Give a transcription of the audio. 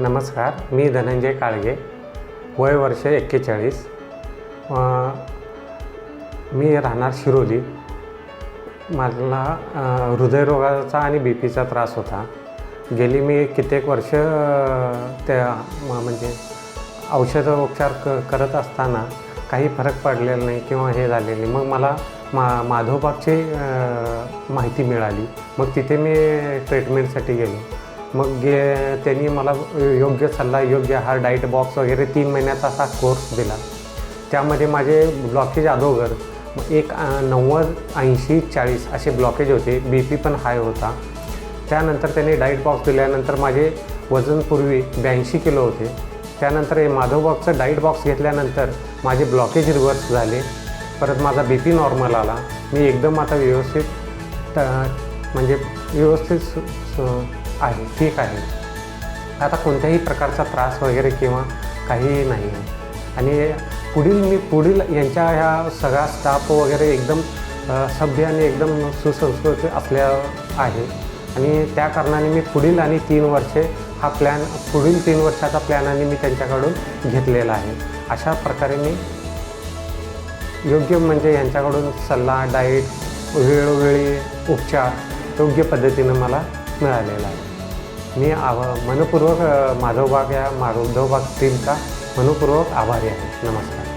नमस्कार मी धनंजय काळगे वय वर्ष एक्केचाळीस. मी राहणार शिरोली. मला हृदयरोगाचा आणि बी पीचा त्रास होता. गेली मी कित्येक वर्ष त्या म्हणजे म्हणजे औषधोपचार क करत असताना काही फरक पडलेला नाही किंवा हे झालेले मग मला मा माधवबागची माहिती मिळाली. मग तिथे मी ट्रीटमेंटसाठी गेलो. मग गे त्यांनी मला योग्य सल्ला योग्य हा डाईट बॉक्स वगैरे तीन महिन्याचा असा कोर्स दिला. त्यामध्ये माझे ब्लॉकेज अगोदर एक नव्वद ऐंशी चाळीस असे ब्लॉकेज होते. बी पी पण हाय होता. त्यानंतर त्यांनी डाईट बॉक्स दिल्यानंतर माझे वजन पूर्वी ब्याऐंशी किलो होते. त्यानंतर हे माधव बॉक्सचं डाईट बॉक्स घेतल्यानंतर माझे ब्लॉकेज रिव्हर्स झाले. परत माझा बी पी नॉर्मल आला. मी एकदम आता व्यवस्थित म्हणजे व्यवस्थित आहे ठीक आहे. आता कोणत्याही प्रकारचा त्रास वगैरे किंवा काही नाही. आहे आणि पुढील मी पुढील यांच्या ह्या सगळा स्टाफ वगैरे एकदम सभ्य आणि एकदम सुसंस्कृत असल्या आहे. आणि त्या कारणाने मी पुढील आणि तीन वर्षे हा प्लॅन पुढील तीन वर्षाचा प्लॅन आणि मी त्यांच्याकडून घेतलेला आहे. अशा प्रकारे मी योग्य म्हणजे यांच्याकडून सल्ला डाईट वेळोवेळी उपचार योग्य पद्धतीनं मला मिळालेला आहे. मी आव मनपूर्वक अ, माधवबाग या माधवबाग टीमचा मनपूर्वक आभारी आहे. नमस्कार.